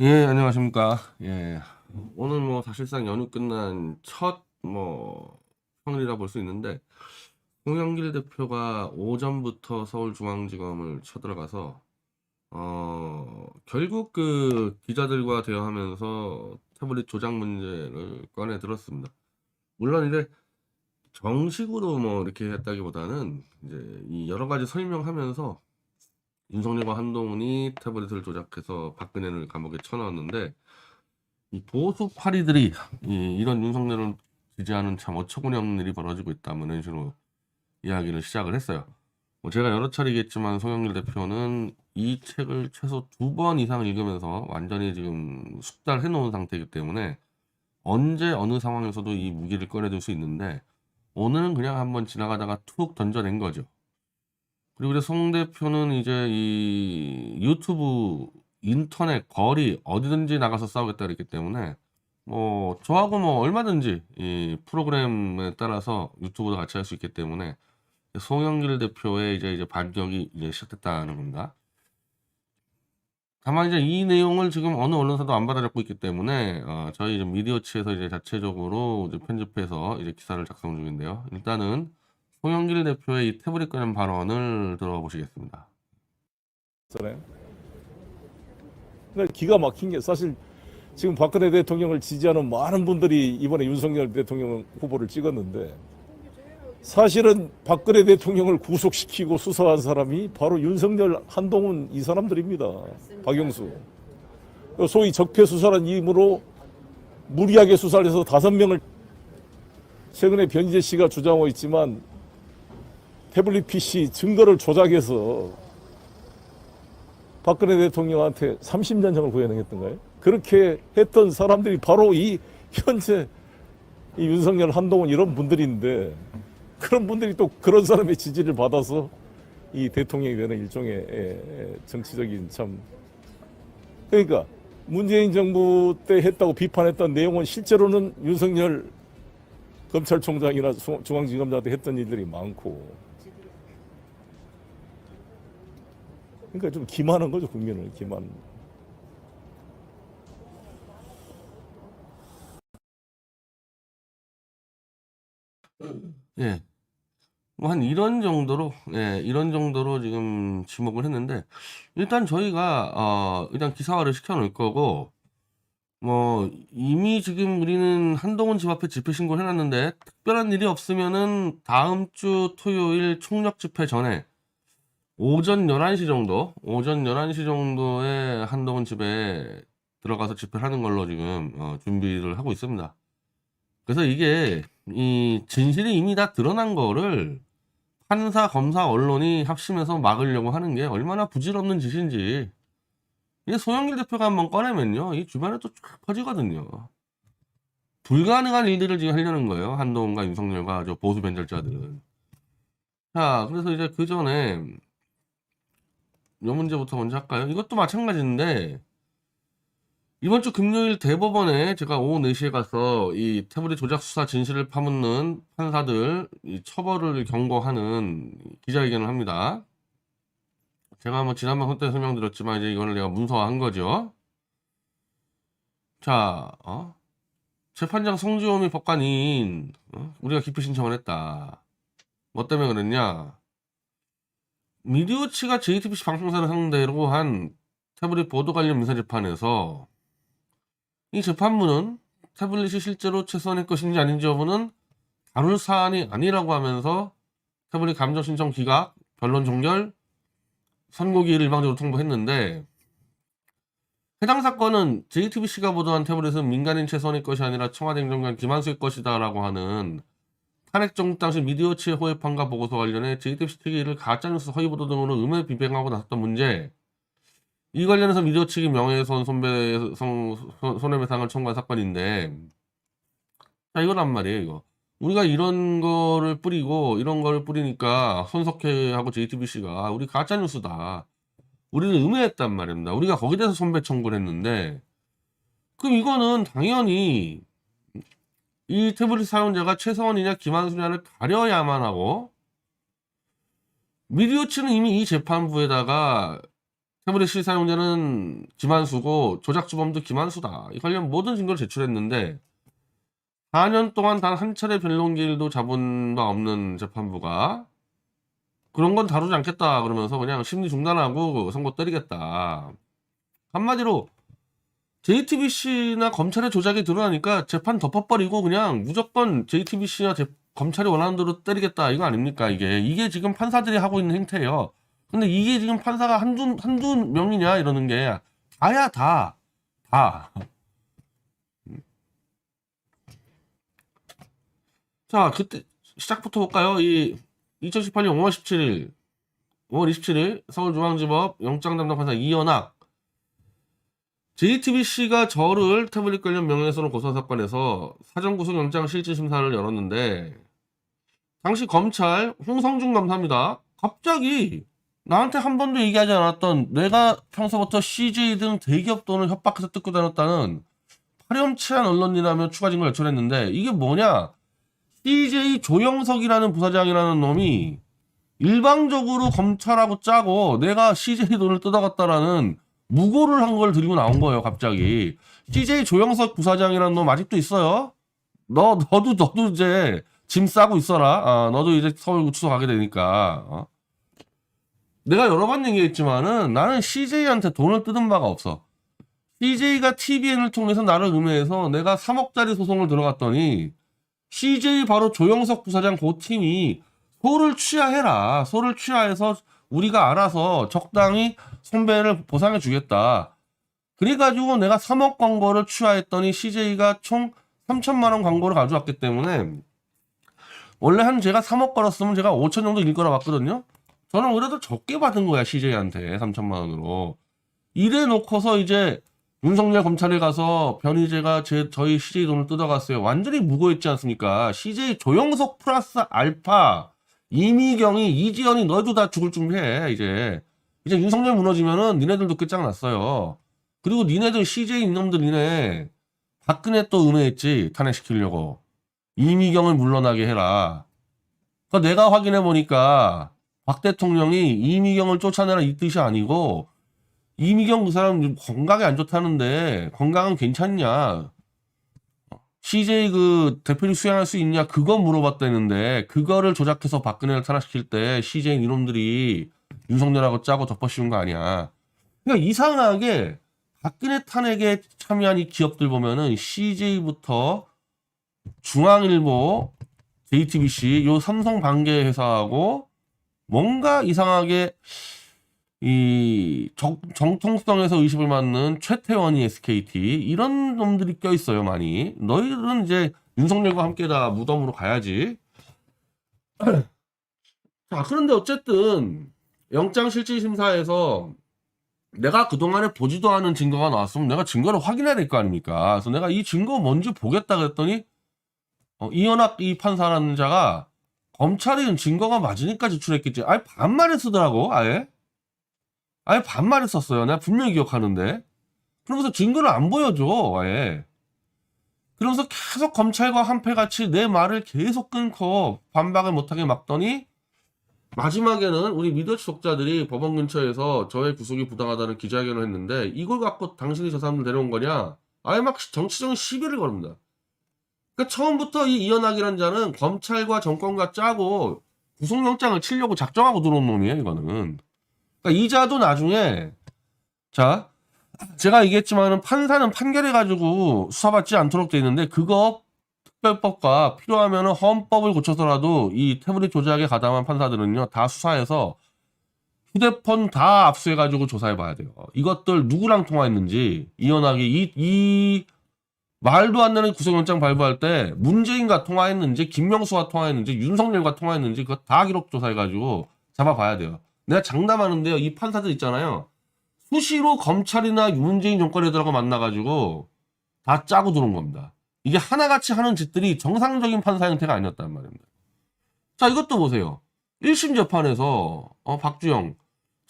예, 안녕하십니까. 예. 오늘 뭐 사실상 연휴 끝난 첫 뭐 평일이라 볼 수 있는데 홍영길 대표가 오전부터 서울중앙지검을 쳐들어가서 어 결국 그 기자들과 대화하면서 태블릿 조작 문제를 꺼내 들었습니다. 물론 이제 정식으로 뭐 이렇게 했다기보다는 이제 이 여러 가지 설명하면서 윤석열과 한동훈이 태블릿을 조작해서 박근혜를 감옥에 쳐넣었는데 이 보수 파리들이 이, 이 런 윤석열을 지지하는 참 어처구니 없는 일이 벌어지고 있다 뭐 이런 식으로 이야기를 시작을 했어요. 뭐 제가 여러 차례 얘기했지만 송영길 대표는 이 책을 최소 두 번 이상 읽으면서 완전히 지금 숙달해 놓은 상태이기 때문에 언제 어느 상황에서도 이 무기를 꺼내들 수 있는데 오늘은 그냥 한번 지나가다가 툭 던져낸 거죠. 그리고 이제 송 대표는 이제 이 유튜브, 인터넷, 거리 어디든지 나가서 싸우겠다 그랬기 때문에 뭐 저하고 뭐 얼마든지 이 프로그램에 따라서 유튜브도 같이 할 수 있기 때문에 송영길 대표의 이제 이제 반격이 이제 시작됐다는 겁니다. 다만 이제 이 내용을 지금 어느 언론사도 안 받아잡고 있기 때문에 어, 저희 이제 미디어치에서 이제 자체적으로 이제 편집해서 이제 기사를 작성 중인데요. 일단은 송영길 대표의 이 태블릿 관련 발언을 들어보시겠습니다. 그러니까 기가 막힌 게 사실 지금 박근혜 대통령을 지지하는 많은 분들이 이번에 윤석열 대통령 후보를 찍었는데 사실은 박근혜 대통령을 구속시키고 수사한 사람이 바로 윤석열, 한동훈 이 사람들입니다. 박영수. 소위 적폐 수사란 이름으로 무리하게 수사를 해서 다섯 명을 최근에 변희재 씨가 주장하고 있지만 태블릿 PC 증거를 조작해서 박근혜 대통령한테 30년형을 구현했던가요? 그렇게 했던 사람들이 바로 이 현재 이 윤석열, 한동훈 이런 분들인데 그런 분들이 또 그런 사람의 지지를 받아서 이 대통령이 되는 일종의 에, 에, 정치적인 참 그러니까 문재인 정부 때 했다고 비판했던 내용은 실제로는 윤석열 검찰총장이나 중- 중앙지검장한테 했던 일들이 많고 그러니까 좀 기만한 거죠 국민을 기만. 예. 뭐 한 이런 정도로, 예, 이런 정도로 지금 지목을 했는데, 일단 저희가, 어, 일단 기사화를 시켜 놓을 거고, 뭐, 이미 지금 우리는 한동훈 집 앞에 집회 신고를 해놨는데, 특별한 일이 없으면은 다음 주 토요일 총력 집회 전에, 오전 11시 정도, 오전 11시 정도에 한동훈 집에 들어가서 집회를 하는 걸로 지금, 어, 준비를 하고 있습니다. 그래서 이게, 이 진실이 이미 다 드러난 거를 판사, 검사, 언론이 합심해서 막으려고 하는 게 얼마나 부질없는 짓인지. 이게 소영길 대표가 한번 꺼내면요. 이 주변에 또 쫙 퍼지거든요. 불가능한 일들을 지금 하려는 거예요. 한동훈과 윤석열과 저 보수 변절자들은. 자, 그래서 이제 그 전에 요 문제부터 먼저 할까요? 이것도 마찬가지인데, 이번 주 금요일 대법원에 제가 오후 4시에 가서 이 태블릿 조작 수사 진실을 파묻는 판사들 이 처벌을 경고하는 기자회견을 합니다. 제가 뭐 지난번 그때 설명드렸지만 이제 이거를 내가 문서화한 거죠. 자, 어? 재판장 성지호미 법관인 어? 우리가 기피 신청을 했다. 뭐 때문에 그랬냐? 미디어치가 JTBC 방송사를 상대로 한 태블릿 보도 관련 민사 재판에서 이 재판부는 태블릿이 실제로 최소한의 것인지 아닌지 여부는 다룰 사안이 아니라고 하면서 태블릿 감정 신청 기각, 변론 종결, 선고기일을 일방적으로 통보했는데 해당 사건은 JTBC가 보도한 태블릿은 민간인 최소한의 것이 아니라 청와대 행정관 김한수의 것이다라고 하는 탄핵 정부 당시 미디어 치의 호해판과 보고서 관련해 JTBC 특위를 가짜뉴스 허위 보도 등으로 음해 비방하고 나섰던 문제. 이 관련해서 미디어 측이 명예훼손 손배 손- 손- 손해배상을 청구한 사건인데. 자 이거란 말이에요 이거. 우리가 이런 거를 뿌리고 이런 거를 뿌리니까 손석회하고 JTBC가 우리 가짜 뉴스다. 우리는 음해했단 말입니다. 우리가 거기에 대해서 손배 청구를 했는데. 그럼 이거는 당연히 이 태블릿 사용자가 최서원이냐 김한수냐를 가려야만 하고 미디어치는 이미 이 재판부에다가 태블릿 C 사용자는 김한수고 조작주범도 김한수다. 이 관련 모든 증거를 제출했는데 4년 동안 단 한 차례 변론기일도 잡은 바 없는 재판부가 그런 건 다루지 않겠다 그러면서 그냥 심리 중단하고 선고 때리겠다. 한마디로 JTBC나 검찰의 조작이 드러나니까 재판 덮어버리고 그냥 무조건 JTBC나 검찰이 원하는 대로 때리겠다 이거 아닙니까 이게 이게 지금 판사들이 하고 있는 행태예요. 근데 이게 지금 판사가 한두 한두 명이냐 이러는 게 다야 다 다. 자 그때 시작부터 볼까요? 이 2018년 5월 17일 5월 27일 서울중앙지법 영장 담당 판사 이연학 JTBC가 저를 태블릿 관련 명예훼손을 고소한 사건에서 사전구속영장 실질심사를 열었는데 당시 검찰 홍성준 감사입니다. 갑자기 나한테 한 번도 얘기하지 않았던 내가 평소부터 CJ 등 대기업 돈을 협박해서 뜯고 다녔다는 파렴치한 언론이라며 추가 증거를 요청했는데 이게 뭐냐? CJ 조영석이라는 부사장이라는 놈이 일방적으로 검찰하고 짜고 내가 CJ 돈을 뜯어갔다라는 무고를 한 걸 들고 나온 거예요, 갑자기. CJ 조영석 부사장이라는 놈 아직도 있어요? 너, 너도, 너도 이제 짐 싸고 있어라. 아, 너도 이제 서울구치소 가게 되니까. 어? 내가 여러 번 얘기했지만은 나는 CJ한테 돈을 뜯은 바가 없어. CJ가 TVN을 통해서 나를 음해해서 내가 3억짜리 소송을 들어갔더니 CJ 바로 조영석 부사장 그 팀이 소를 취하해라. 소를 취하해서 우리가 알아서 적당히 손배를 보상해 주겠다. 그래가지고 내가 3억 광고를 취하했더니 CJ가 총 3천만 원 광고를 가져왔기 때문에 원래 한 제가 3억 걸었으면 제가 5천 정도 일 거라 봤거든요. 저는 그래도 적게 받은 거야 CJ한테 3천만 원으로. 이래 놓고서 이제 윤석열 검찰에 가서 변희재가 제 저희 CJ 돈을 뜯어갔어요. 완전히 무고했지 않습니까? CJ 조영석 플러스 알파 이미경이 이지연이 너희도 다 죽을 준비해 이제 이제 윤석열 무너지면은 니네들도 끝장났어요. 그리고 니네들 CJ 인놈들 니네 박근혜 또 은혜했지 탄핵시키려고 이미경을 물러나게 해라. 그 내가 확인해 보니까 박 대통령이 이미경을 쫓아내라 이 뜻이 아니고 이미경 그 사람 건강이 안 좋다는데 건강은 괜찮냐? CJ 그 대표직 수행할 수 있냐? 그거 물어봤다는데 그거를 조작해서 박근혜를 탄핵시킬 때 CJ 이놈들이 윤석열하고 짜고 덮어씌운 거 아니야? 그러니까 이상하게 박근혜 탄핵에 참여한 이 기업들 보면은 CJ부터 중앙일보, JTBC, 요 삼성 반개 회사하고 뭔가 이상하게 이 정, 정통성에서 의심을 받는 최태원이 SKT 이런 놈들이 껴 있어요 많이. 너희들은 이제 윤석열과 함께 다 무덤으로 가야지. 자 그런데 어쨌든 영장실질심사에서 내가 그동안에 보지도 않은 증거가 나왔으면 내가 증거를 확인해야 될 거 아닙니까? 그래서 내가 이 증거 뭔지 보겠다 그랬더니 어, 이현학 이 판사라는 자가 검찰이 증거가 맞으니까 제출했겠지. 아예 반말을 쓰더라고 아예 아예 반말을 썼어요. 내가 분명히 기억하는데. 그러면서 증거를 안 보여줘, 아예. 그러면서 계속 검찰과 한패같이 내 말을 계속 끊고 반박을 못하게 막더니 마지막에는 우리 미디어 지속자들이 법원 근처에서 저의 구속이 부당하다는 기자회견을 했는데 이걸 갖고 당신이 저 사람들 데려온 거냐? 아예 막 정치적인 시비를 걸습니다. 그러니까 처음부터 이 이현학이라는 자는 검찰과 정권과 짜고 구속영장을 치려고 작정하고 들어온 놈이에요, 이거는. 그러니까 이자도 나중에 자 제가 얘기했지만은 판사는 판결해 가지고 수사받지 않도록 돼 있는데 그거 특별법과 필요하면은 헌법을 고쳐서라도 이 태블릿 조작에 가담한 판사들은요 다 수사해서 휴대폰 다 압수해 가지고 조사해 봐야 돼요. 이것들 누구랑 통화했는지 이현하게 이, 이 말도 안 되는 구속영장 발부할 때 문재인과 통화했는지 김명수와 통화했는지 윤석열과 통화했는지 그거 다 기록 조사해 가지고 잡아봐야 돼요. 내가 장담하는데요. 이 판사들 있잖아요. 수시로 검찰이나 문재인 정권 애들하고 만나가지고 다 짜고 들어온 겁니다. 이게 하나같이 하는 짓들이 정상적인 판사 형태가 아니었단 말입니다. 자, 이것도 보세요. 1심 재판에서, 어, 박주영.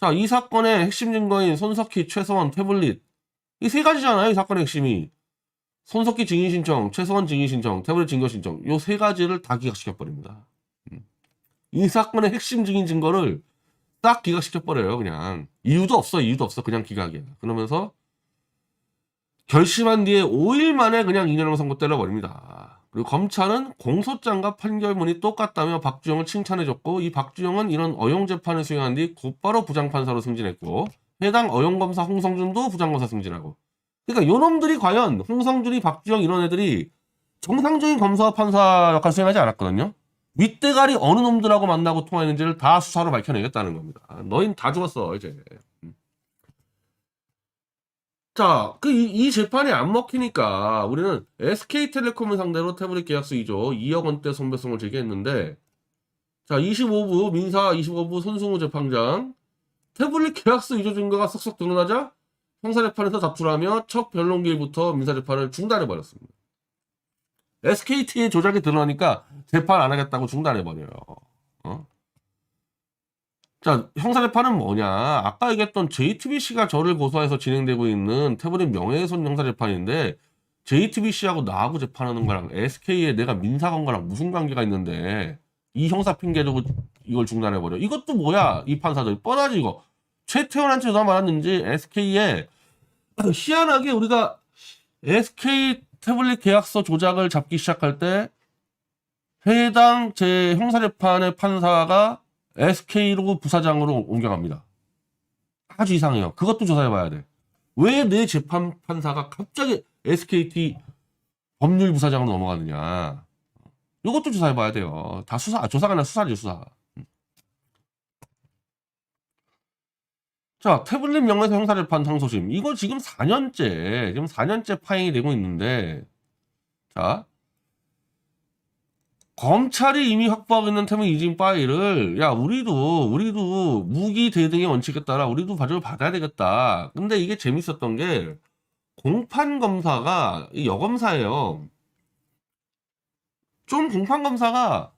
자, 이 사건의 핵심 증거인 손석희, 최서원, 태블릿. 이 세 가지잖아요. 이 사건의 핵심이. 손석희 증인 신청, 최서원 증인 신청, 태블릿 증거 신청. 요 세 가지를 다 기각시켜버립니다. 음. 이 사건의 핵심 증인 증거를 딱 기각시켜버려요, 그냥. 이유도 없어, 이유도 없어. 그냥 기각이야. 그러면서 결심한 뒤에 5일 만에 그냥 이재명 선고 때려버립니다. 그리고 검찰은 공소장과 판결문이 똑같다며 박주영을 칭찬해줬고 이 박주영은 이런 어용 재판을 수행한 뒤 곧바로 부장판사로 승진했고 해당 어용검사 홍성준도 부장검사 승진하고 그러니까 요놈들이 과연 홍성준이 박주영 이런 애들이 정상적인 검사와 판사 역할 수행하지 않았거든요. 윗대가리 어느 놈들하고 만나고 통화했는지를 다 수사로 밝혀내겠다는 겁니다. 너희는 다 죽었어 이제. 음. 자, 그 이 재판이 안 먹히니까 우리는 SK텔레콤을 상대로 태블릿 계약서 2조 2억 원대 손배송을 제기했는데 자, 25부 민사 25부 손승우 재판장 태블릿 계약서 2조 증거가 쏙쏙 드러나자 형사재판에서 잡출하며 첫 변론기일부터 민사재판을 중단해버렸습니다. SKT의 조작이 드러나니까 재판 안 하겠다고 중단해버려요. 어? 자, 형사재판은 뭐냐? 아까 얘기했던 JTBC가 저를 고소해서 진행되고 있는 태블릿 명예훼손 형사재판인데 JTBC하고 나하고 재판하는 거랑 SK에 내가 민사 건 거랑 무슨 관계가 있는데 이 형사 핑계 대고 이걸 중단해버려. 이것도 뭐야? 이 판사들. 뻔하지 이거. 최태원한테 전화 받았는지 SK에 희한하게 우리가 SK 태블릿 계약서 조작을 잡기 시작할 때 해당 제 형사재판의 판사가 SK로 부사장으로 옮겨갑니다. 아주 이상해요. 그것도 조사해봐야 돼. 왜 내 재판 판사가 갑자기 SKT 법률 부사장으로 넘어가느냐. 이것도 조사해봐야 돼요. 다 수사, 아, 조사가 아니라 수사지, 수사. 자, 태블릿 명예훼손 형사재판 상소심. 이거 지금 4년째, 지금 4년째 파행이 되고 있는데, 자, 검찰이 이미 확보하고 있는 태블릿 이진 파일을, 야, 우리도, 우리도 무기 대등의 원칙에 따라 우리도 봐줄 받아야 되겠다. 근데 이게 재밌었던 게, 공판 검사가, 이 여검사예요. 좀 공판 검사가,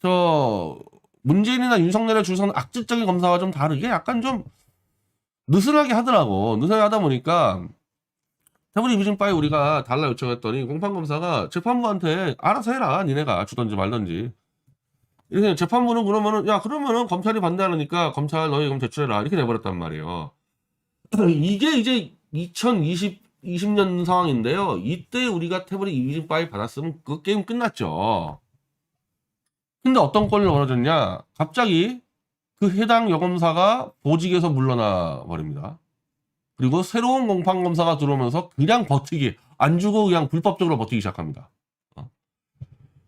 저, 문재인이나 윤석열의 줄서는 악질적인 검사와 좀 다르게 약간 좀 느슨하게 하더라고. 느슨하게 하다 보니까 태블릿 이미징 파일 우리가 달라 요청했더니 공판 검사가 재판부한테 알아서 해라. 니네가 주던지 말던지. 이렇게 재판부는 그러면은 야 그러면은 검찰이 반대하니까 검찰 너희 그럼 제출해라 이렇게 내버렸단 말이에요. 이게 이제 2020 20년 상황인데요. 이때 우리가 태블릿 이미징 파일 받았으면 그 게임 끝났죠. 근데 어떤 건이 벌어졌냐? 갑자기 그 해당 여검사가 보직에서 물러나 버립니다. 그리고 새로운 공판 검사가 들어오면서 그냥 버티기, 안 주고 그냥 불법적으로 버티기 시작합니다. 어.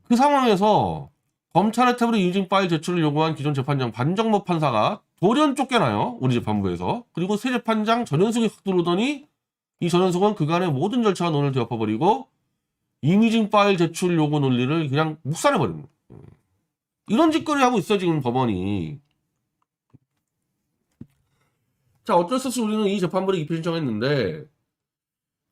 그 상황에서 검찰의 태블릿 유증 파일 제출을 요구한 기존 재판장 반정모 판사가 돌연 쫓겨나요. 우리 재판부에서. 그리고 새 재판장 전현숙이 확 들어오더니 이 전현숙은 그간의 모든 절차가 논을 뒤엎어버리고 이미징 파일 제출 요구 논리를 그냥 묵살해버립니다. 이런 짓거리 하고 있어 지금 법원이. 자 어쩔 수 없이 우리는 이 재판부를 기피 신청했는데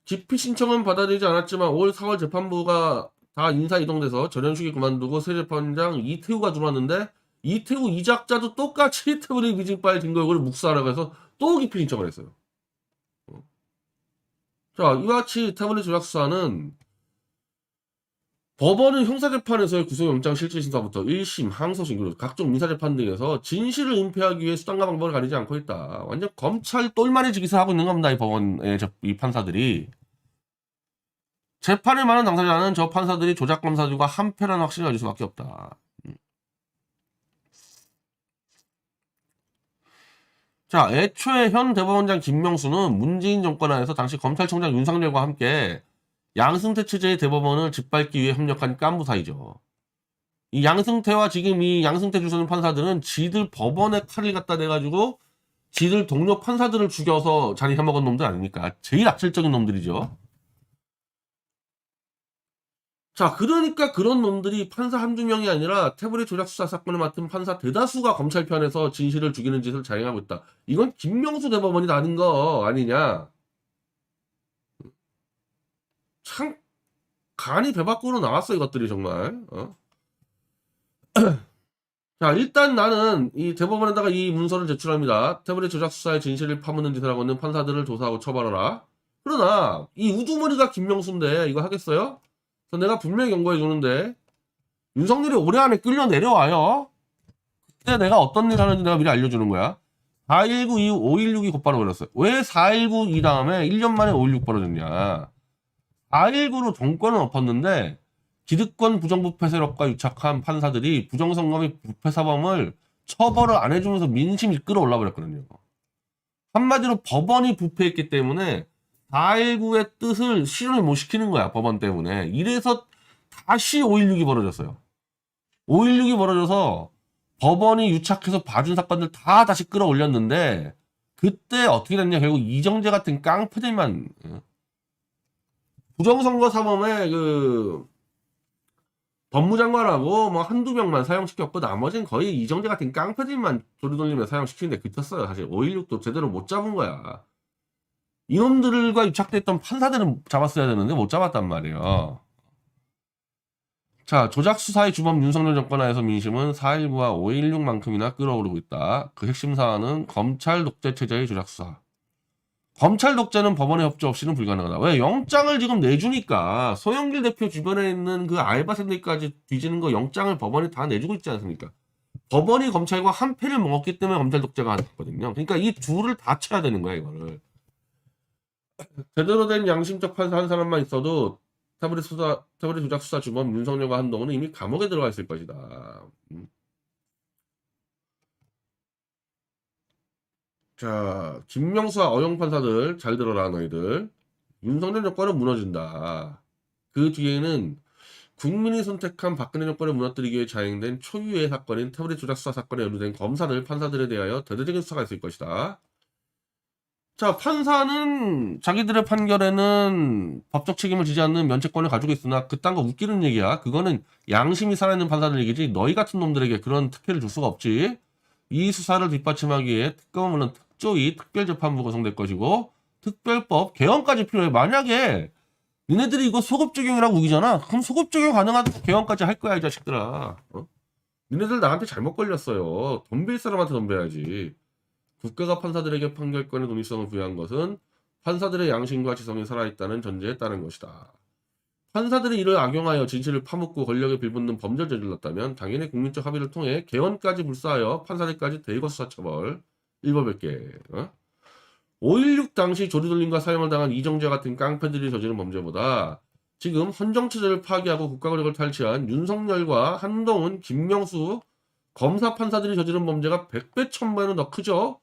기피 신청은 받아들이지 않았지만 올 4월 재판부가 다 인사 이동돼서 전현숙이 그만두고 새 재판장 이태우가 들어왔는데 이태우 이작자도 똑같이 태블릿 미징 파일 증거 요구를 묵살하라고 해서 또 기피 신청을 했어요. 어. 자 이와 같이 태블릿 조작 수사는 법원은 형사재판에서의 구속영장 실질심사부터 1심, 항소심, 그리고 각종 민사재판 등에서 진실을 은폐하기 위해 수단과 방법을 가리지 않고 있다. 완전 검찰 똘마니 지기사 하고 있는 겁니다. 이 법원의 저- 이 판사들이. 재판을 많은 당사자는 저 판사들이 조작 검사들과 한패라는 확신을 가질 수밖에 없다. 음. 자, 애초에 현 대법원장 김명수는 문재인 정권 안에서 당시 검찰총장 윤석열과 함께 양승태 체제의 대법원을 짓밟기 위해 협력한 깐부 사이죠. 이 양승태와 지금 이 양승태 주선 판사들은 지들 법원에 칼을 갖다 대가지고 지들 동료 판사들을 죽여서 자리 해먹은 놈들 아닙니까? 제일 악질적인 놈들이죠. 자, 그러니까 그런 놈들이 판사 한두 명이 아니라 태블릿 조작 수사 사건을 맡은 판사 대다수가 검찰 편에서 진실을 죽이는 짓을 자행하고 있다. 이건 김명수 대법원이 다는 거 아니냐? 참 간이 배 밖으로 나왔어 이것들이 정말. 어? 자 일단 나는 이 대법원에다가 이 문서를 제출합니다. 태블릿 조작 수사의 진실을 파묻는 짓을 하고 있는 판사들을 조사하고 처벌하라. 그러나 이 우두머리가 김명수인데 이거 하겠어요? 그래서 내가 분명히 경고해 주는데 윤석열이 올해 안에 끌려 내려와요. 그때 내가 어떤 일 하는지 내가 미리 알려주는 거야. 419 이후 516이 곧바로 벌었어요. 왜 419 이 다음에 1년 만에 516 벌어졌냐. 419로 정권은 엎었는데 기득권 부정부패 세력과 유착한 판사들이 부정선거 및 부패사범을 처벌을 안 해주면서 민심 이 끌어 올라 버렸거든요. 한마디로 법원이 부패했기 때문에 419의 뜻을 실현을 못 시키는 거야, 법원 때문에. 이래서 다시 516이 벌어졌어요. 516이 벌어져서 법원이 유착해서 봐준 사건들 다 다시 끌어올렸는데, 그때 어떻게 됐냐, 결국 이정재 같은 깡패들만, 어? 부정선거 사범에 그, 법무장관하고 뭐 한두 명만 사용시켰고 나머지는 거의 이정재 같은 깡패들만 조리돌리며 사용시키는데 그쳤어요. 사실 516도 제대로 못 잡은 거야. 이놈들과 유착됐던 판사들은 잡았어야 되는데 못 잡았단 말이에요. 자, 조작 수사의 주범 윤석열 정권 하에서 민심은 4.19와 5.16만큼이나 끌어오르고 있다. 그 핵심 사안은 검찰 독재 체제의 조작 수사. 검찰 독재는 법원의 협조 없이는 불가능하다. 왜? 영장을 지금 내주니까 소영길 대표 주변에 있는 그 알바생들까지 뒤지는 거 영장을 법원이 다 내주고 있지 않습니까? 법원이 검찰과 한 패를 먹었기 때문에 검찰 독재가 됐거든요. 그러니까 이 둘을 다 쳐야 되는 거야, 이거를. 제대로 된 양심적 판사 한 사람만 있어도 태블릿 수사, 태블릿 조작 수사 주범 윤석열과 한동훈은 이미 감옥에 들어가 있을 것이다. 자, 김명수와 어영 판사들 잘 들어라 너희들. 윤석열 정권은 무너진다. 그 뒤에는 국민이 선택한 박근혜 정권을 무너뜨리기 위해 자행된 초유의 사건인 태블릿 조작 수사 사건에 연루된 검사들, 판사들에 대하여 대대적인 수사가 있을 것이다. 자, 판사는 자기들의 판결에는 법적 책임을 지지 않는 면책권을 가지고 있으나 그딴 거 웃기는 얘기야. 그거는 양심이 살아있는 판사들 얘기지. 너희 같은 놈들에게 그런 특혜를 줄 수가 없지. 이 수사를 뒷받침하기 위해 특검은 특조위 특별재판부 구성될 것이고 특별법 개헌까지 필요해. 만약에 니네들이 이거 소급 적용이라고 우기잖아. 그럼 소급 적용 가능한 개헌까지 할 거야 이 자식들아. 어? 니네들 나한테 잘못 걸렸어요. 덤빌 사람한테 덤벼야지. 국가가 판사들에게 판결권의 독립성을 부여한 것은 판사들의 양심과 지성이 살아있다는 전제에 따른 것이다. 판사들이 이를 악용하여 진실을 파묻고 권력에 빌붙는 범죄를 저질렀다면 당연히 국민적 합의를 통해 개헌까지 불사하여 판사들까지 대거 수사처벌 일법백계 어? 5.16 당시 조리돌림과 사형을 당한 이정재 같은 깡패들이 저지른 범죄보다 지금 헌정체제를 파괴하고 국가권력을 탈취한 윤석열과 한동훈, 김명수 검사 판사들이 저지른 범죄가 100배, 1000배는 더 크죠?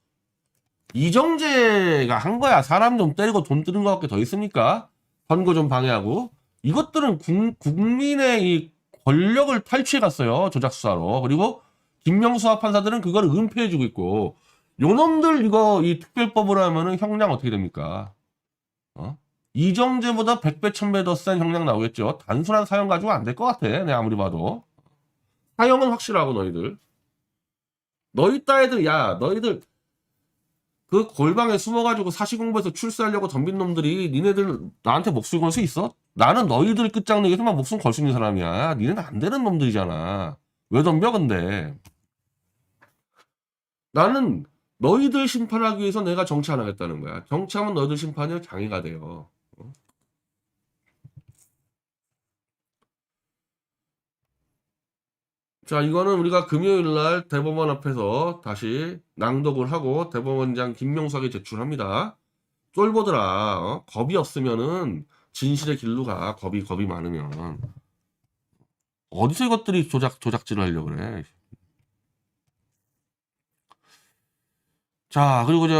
이정재가 한 거야. 사람 좀 때리고 돈 뜨는 것밖에 더 있습니까? 선거 좀 방해하고. 이것들은 국, 국민의 이 권력을 탈취해 갔어요. 조작 수사로. 그리고 김명수와 판사들은 그걸 은폐해 주고 있고 요놈들 이거 이 특별법으로 하면은 형량 어떻게 됩니까? 어? 이정재보다 100배, 1000배 더 센 형량 나오겠죠. 단순한 사형 가지고 안 될 것 같아. 내가 아무리 봐도. 사형은 확실하고 너희들. 너희 따애들 야 너희들 그 골방에 숨어가지고 사시공부에서 출세하려고 덤빈 놈들이 니네들 나한테 목숨 걸 수 있어? 나는 너희들 끝장내기에서만 목숨 걸 수 있는 사람이야. 니네는 안 되는 놈들이잖아. 왜 덤벼 근데? 나는 너희들 심판하기 위해서 내가 정치 안 하겠다는 거야. 정치하면 너희들 심판이 장애가 돼요. 어? 자, 이거는 우리가 금요일 날 대법원 앞에서 다시 낭독을 하고 대법원장 김명석에 제출합니다. 쫄보더라. 어? 겁이 없으면은 진실의 길로 가. 겁이 겁이 많으면. 어디서 이것들이 조작 조작질을 하려고 그래. 자, 그리고 저